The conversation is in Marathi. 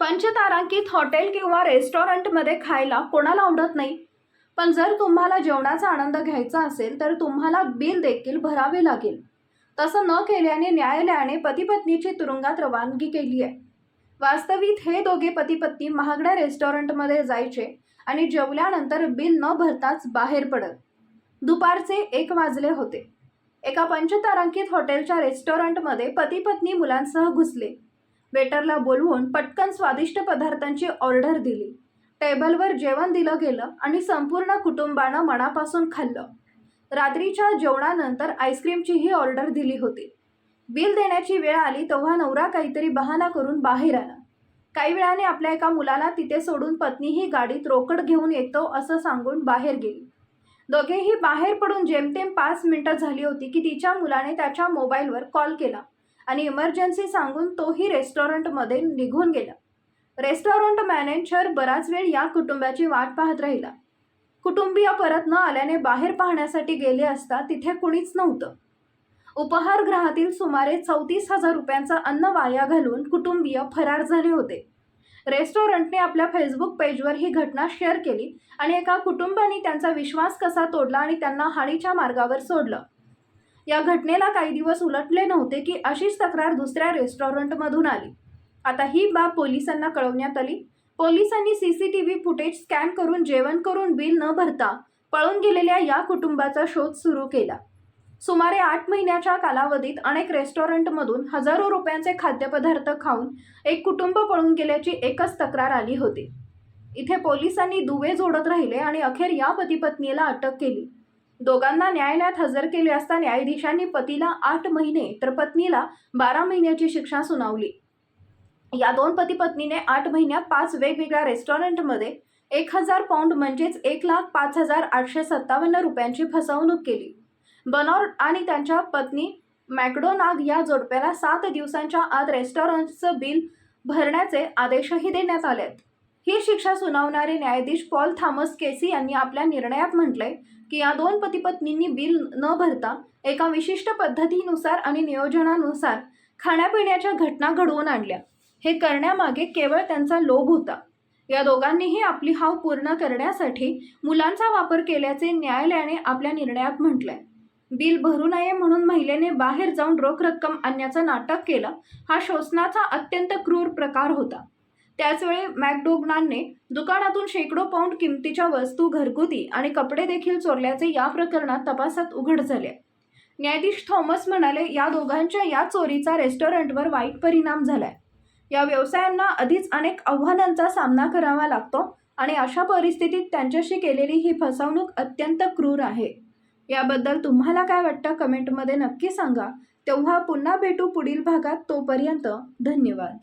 पंचतारांकित हॉटेल किंवा रेस्टॉरंटमध्ये खायला कोणाला आवडत नाही? पण जर तुम्हाला जेवणाचा आनंद घ्यायचा असेल तर तुम्हाला बिल देखील भरावे लागेल. तसं न केल्याने न्यायालयाने पतीपत्नीची तुरुंगात रवानगी केली आहे. वास्तविक हे दोघे पतीपत्नी महागड्या रेस्टॉरंटमध्ये जायचे आणि जेवल्यानंतर बिल न भरताच बाहेर पडत. दुपारचे एक वाजले होते. एका पंचतारांकित हॉटेलच्या रेस्टॉरंटमध्ये पती पत्नी मुलांसह घुसले. वेटरला बोलवून पटकन स्वादिष्ट पदार्थांची ऑर्डर दिली. टेबलवर जेवण दिलं गेलं आणि संपूर्ण कुटुंबानं मनापासून खाल्लं. रात्रीच्या जेवणानंतर आईस्क्रीमचीही ऑर्डर दिली होती. बिल देण्याची वेळ आली तेव्हा नवरा काहीतरी बहाणा करून बाहेर आला. काही वेळाने आपल्या एका मुलाला तिथे सोडून पत्नीही गाडीत रोकड घेऊन येतो असं सांगून बाहेर गेली. दोघेही बाहेर पडून जेमतेम पाच मिनटं झाली होती की तिच्या मुलाने त्याच्या मोबाईलवर कॉल केला. आणि इमर्जन्सी सांगून तोही रेस्टॉरंटमध्ये निघून गेला. रेस्टॉरंट मॅनेजर बराच वेळ या कुटुंबाची वाट पाहत राहिला. कुटुंबीय परत न आल्याने बाहेर पाहण्यासाठी गेले असता तिथे कुणीच नव्हतं. उपहारगृहातील सुमारे चौतीस हजार रुपयांचा अन्न वाया घालून कुटुंबीय फरार झाले होते. रेस्टॉरंटने आपल्या फेसबुक पेजवर ही घटना शेअर केली आणि एका कुटुंबाने त्यांचा विश्वास कसा तोडला आणि त्यांना हानीच्या मार्गावर सोडलं. या घटनेला काही दिवस उलटले नव्हते की अशीच तक्रार दुसऱ्या रेस्टॉरंटमधून आली. आता ही बाब पोलिसांना कळवण्यात आली. पोलिसांनी C C T V footage scan करून जेवण करून बिल न भरता पळून गेलेल्या या कुटुंबाचा शोध सुरू केला. सुमारे आठ महिन्याच्या कालावधीत अनेक रेस्टॉरंटमधून हजारो रुपयांचे खाद्यपदार्थ खाऊन एक कुटुंब पळून गेल्याची एकच तक्रार आली होती. इथे पोलिसांनी दुवे जोडत राहिले आणि अखेर या पतीपत्नीला अटक केली. दोघांना न्यायालयात हजर केले असता न्यायाधीशांनी पतीला आठ महिने तर पत्नीला बारा महिन्याची शिक्षा सुनावली. या दोन पती पत्नीने आठ महिन्यात पाच वेगवेगळ्या रेस्टॉरंटमध्ये एक हजार पाऊंड म्हणजेच एक लाख पाच हजार आठशे सत्तावन्न रुपयांची फसवणूक केली. बनॉर आणि त्यांच्या पत्नी मॅकडोनाग या जोडप्याला सात दिवसांच्या आत रेस्टॉरंटचं बिल भरण्याचे आदेशही देण्यात आले आहेत ही शिक्षा सुनावणारे न्यायाधीश पॉल थॉमस केसी यांनी आपल्या निर्णयात म्हटलंय की या दोन पतीपत्नींनी बिल न भरता एका विशिष्ट पद्धतीनुसार आणि नियोजनानुसार खाण्यापिण्याच्या घटना घडवून आणल्या. हे करण्यामागे केवळ त्यांचा लोभ होता. या दोघांनीही आपली हाव पूर्ण करण्यासाठी मुलांचा वापर केल्याचे न्यायालयाने आपल्या निर्णयात म्हटलंय. बिल भरू नये म्हणून महिलेने बाहेर जाऊन रोख रक्कम आणण्याचं नाटक केलं हा शोषणाचा अत्यंत क्रूर प्रकार होता. त्याचवेळी मॅकडोगनानने दुकानातून शेकडो पाऊंड किमतीच्या वस्तू घरगुती आणि कपडे देखील चोरल्याचे या प्रकरणात तपासात उघड झाले. न्यायाधीश थॉमस म्हणाले या दोघांच्या या चोरीचा रेस्टॉरंटवर वाईट परिणाम झालाय. या व्यवसायांना आधीच अनेक आव्हानांचा सामना करावा लागतो आणि अशा परिस्थितीत त्यांच्याशी केलेली ही फसवणूक अत्यंत क्रूर आहे. याबद्दल तुम्हाला काय वाटतं कमेंटमध्ये नक्की सांगा. तेव्हा पुन्हा भेटू पुढील भागात तोपर्यंत धन्यवाद.